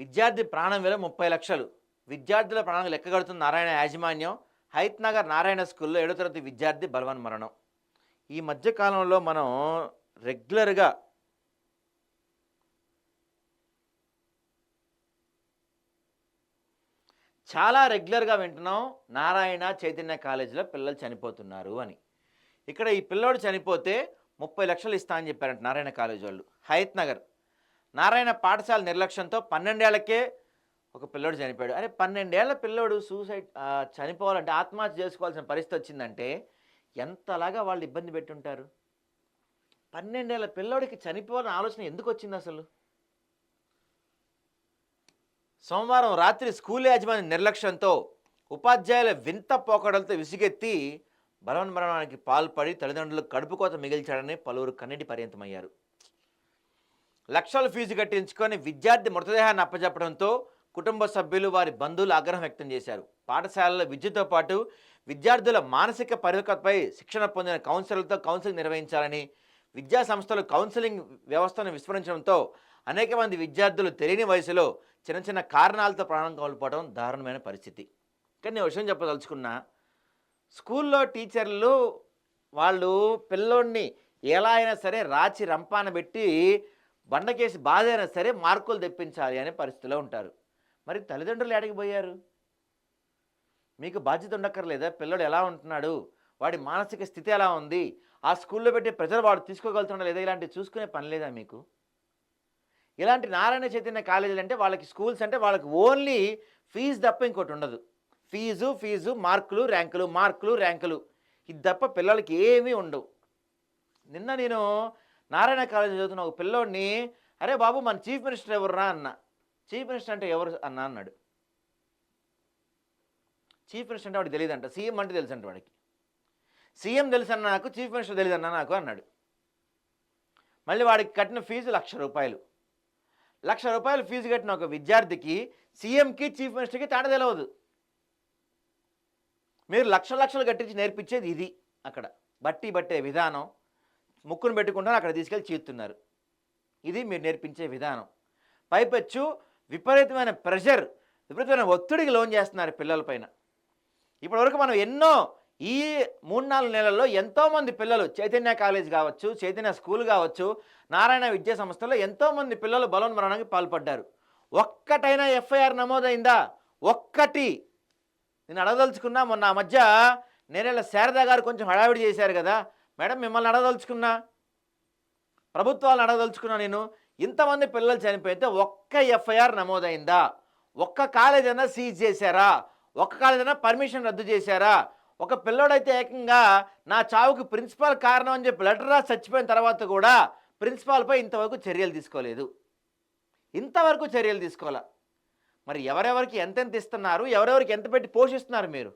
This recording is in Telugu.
విద్యార్థి ప్రాణం విలువ ముప్పై లక్షలు. విద్యార్థుల ప్రాణం లెక్కగడుతున్న నారాయణ యాజమాన్యం హైత్ నగర్ నారాయణ స్కూల్లో ఏడో తరగతి విద్యార్థి బలవన్ మరణం. ఈ మధ్య కాలంలో మనం రెగ్యులర్గా చాలా రెగ్యులర్గా వింటున్నాం నారాయణ చైతన్య కాలేజీలో పిల్లలు చనిపోతున్నారు అని. ఇక్కడ ఈ పిల్లోడు చనిపోతే ముప్పై లక్షలు ఇస్తా అని చెప్పారంట నారాయణ కాలేజ్ వాళ్ళు. హయత్ నగర్. నారాయణ పాఠశాల నిర్లక్ష్యంతో పన్నెండేళ్ళకే ఒక పిల్లోడు చనిపోయాడు. అరే పన్నెండేళ్ళ పిల్లోడు సూసైడ్ చనిపోవాలంటే ఆత్మహత్య చేసుకోవాల్సిన పరిస్థితి వచ్చిందంటే ఎంతలాగా వాళ్ళు ఇబ్బంది పెట్టుంటారు? పన్నెండేళ్ళ పిల్లోడికి చనిపోవాలని ఆలోచన ఎందుకు వచ్చింది అసలు? సోమవారం రాత్రి స్కూల్ యాజమాన్య నిర్లక్ష్యంతో ఉపాధ్యాయుల వింత పోకడలతో విసిగెత్తి బలవన్మరణానికి పాల్పడి తల్లిదండ్రులు కడుపు కోత మిగిల్చాడని పలువురు కన్నీటి పర్యంతమయ్యారు. లక్షలు ఫీజు కట్టించుకొని విద్యార్థి మృతదేహాన్ని అప్పచెప్పడంతో కుటుంబ సభ్యులు వారి బంధువులు ఆగ్రహం వ్యక్తం చేశారు. పాఠశాలలో విద్యతో పాటు విద్యార్థుల మానసిక పరిపక్వతపై శిక్షణ పొందిన కౌన్సిలర్లతో కౌన్సిలింగ్ నిర్వహించాలని విద్యా సంస్థలు కౌన్సిలింగ్ వ్యవస్థను విస్మరించడంతో అనేక మంది విద్యార్థులు తెలియని వయసులో చిన్న చిన్న కారణాలతో ప్రాణం కోల్పోవడం దారుణమైన పరిస్థితి. కానీ నేను విషయం చెప్పదలుచుకున్నా. స్కూల్లో టీచర్లు వాళ్ళు పిల్లోడిని ఎలా అయినా సరే రాచి రంపాన పెట్టి బండకేసి బాధ అయినా సరే మార్కులు తెప్పించాలి అనే పరిస్థితిలో ఉంటారు. మరి తల్లిదండ్రులు ఎడకి పోయారు? మీకు బాధ్యత ఉండక్కర్లేదా? పిల్లడు ఎలా ఉంటున్నాడు? వాడి మానసిక స్థితి ఎలా ఉంది? ఆ స్కూల్లో పెట్టే ప్రజలు వాడు తీసుకోగలుగుతున్నా లేదా? ఇలాంటివి చూసుకునే పని లేదా మీకు? ఇలాంటి నారాయణ చైతన్య కాలేజీలు అంటే వాళ్ళకి స్కూల్స్ అంటే వాళ్ళకి ఓన్లీ ఫీజు తప్ప ఇంకోటి ఉండదు. ఫీజు ఫీజు మార్కులు ర్యాంకులు మార్కులు ర్యాంకులు. ఇది తప్ప పిల్లలకి ఏమీ ఉండవు. నిన్న నేను నారాయణ కాలేజీ చదువుతున్న ఒక పిల్లోడిని అరే బాబు మన చీఫ్ మినిస్టర్ ఎవరురా? అన్న. చీఫ్ మినిస్టర్ అంటే ఎవరు? అన్న అన్నాడు. చీఫ్ మినిస్టర్ అంటే వాడికి తెలియదంట సీఎం అంటే తెలుసంట వాడికి. సీఎం తెలుసు అన్న నాకు చీఫ్ మినిస్టర్ తెలియదు అన్న నాకు అన్నాడు. మళ్ళీ వాడికి కట్టిన ఫీజు లక్ష రూపాయలు. లక్ష రూపాయలు ఫీజు కట్టిన ఒక విద్యార్థికి సీఎంకి చీఫ్ మినిస్టర్కి తేడా తెలియదు మీరు లక్ష లక్షలు కట్టించి నేర్పించేది ఇది అక్కడ. బట్టి పట్టే విధానం. ముక్కును పెట్టుకుంటాను అక్కడ తీసుకెళ్ళి చీస్తున్నారు ఇది మీరు నేర్పించే విధానం. పైపెచ్చు విపరీతమైన ప్రెషర్ విపరీతమైన ఒత్తిడికి లోన్ చేస్తున్నారు పిల్లలపైన ఇప్పటివరకు మనం ఎన్నో ఈ మూడు నాలుగు నెలల్లో ఎంతోమంది పిల్లలు చైతన్య కాలేజ్ కావచ్చు చైతన్య స్కూల్ కావచ్చు నారాయణ విద్యా సంస్థలో ఎంతోమంది పిల్లలు బలోన్మరణానికి పాల్పడ్డారు. ఒక్కటైనా ఎఫ్ఐఆర్ నమోదైందా? ఒక్కటి. నేను అడగదలుచుకున్నా మొన్న ఆ మధ్య నేనేళ్ళ శారదా గారు కొంచెం హడావిడి చేశారు కదా మేడం మిమ్మల్ని అడగదలుచుకున్నా? ప్రభుత్వాలను అడగదలుచుకున్నా నేను? ఇంతమంది పిల్లలు చనిపోయితే ఒక్క ఎఫ్ఐఆర్ నమోదైందా? ఒక్క కాలేజ్ అయినా సీజ్ చేశారా? ఒక్క కాలేజ్ అయినా పర్మిషన్ రద్దు చేశారా? ఒక పిల్లోడైతే ఏకంగా నా చావుకు ప్రిన్సిపాల్ కారణం అని చెప్పి లెటర్ రాసి చచ్చిపోయిన తర్వాత కూడా ప్రిన్సిపాల్పై ఇంతవరకు చర్యలు తీసుకోలేదు. ఇంతవరకు చర్యలు తీసుకోవాలా మరి ఎవరెవరికి ఎంతెంత ఇస్తున్నారు? ఎవరెవరికి ఎంత పెట్టి పోషిస్తున్నారు మీరు?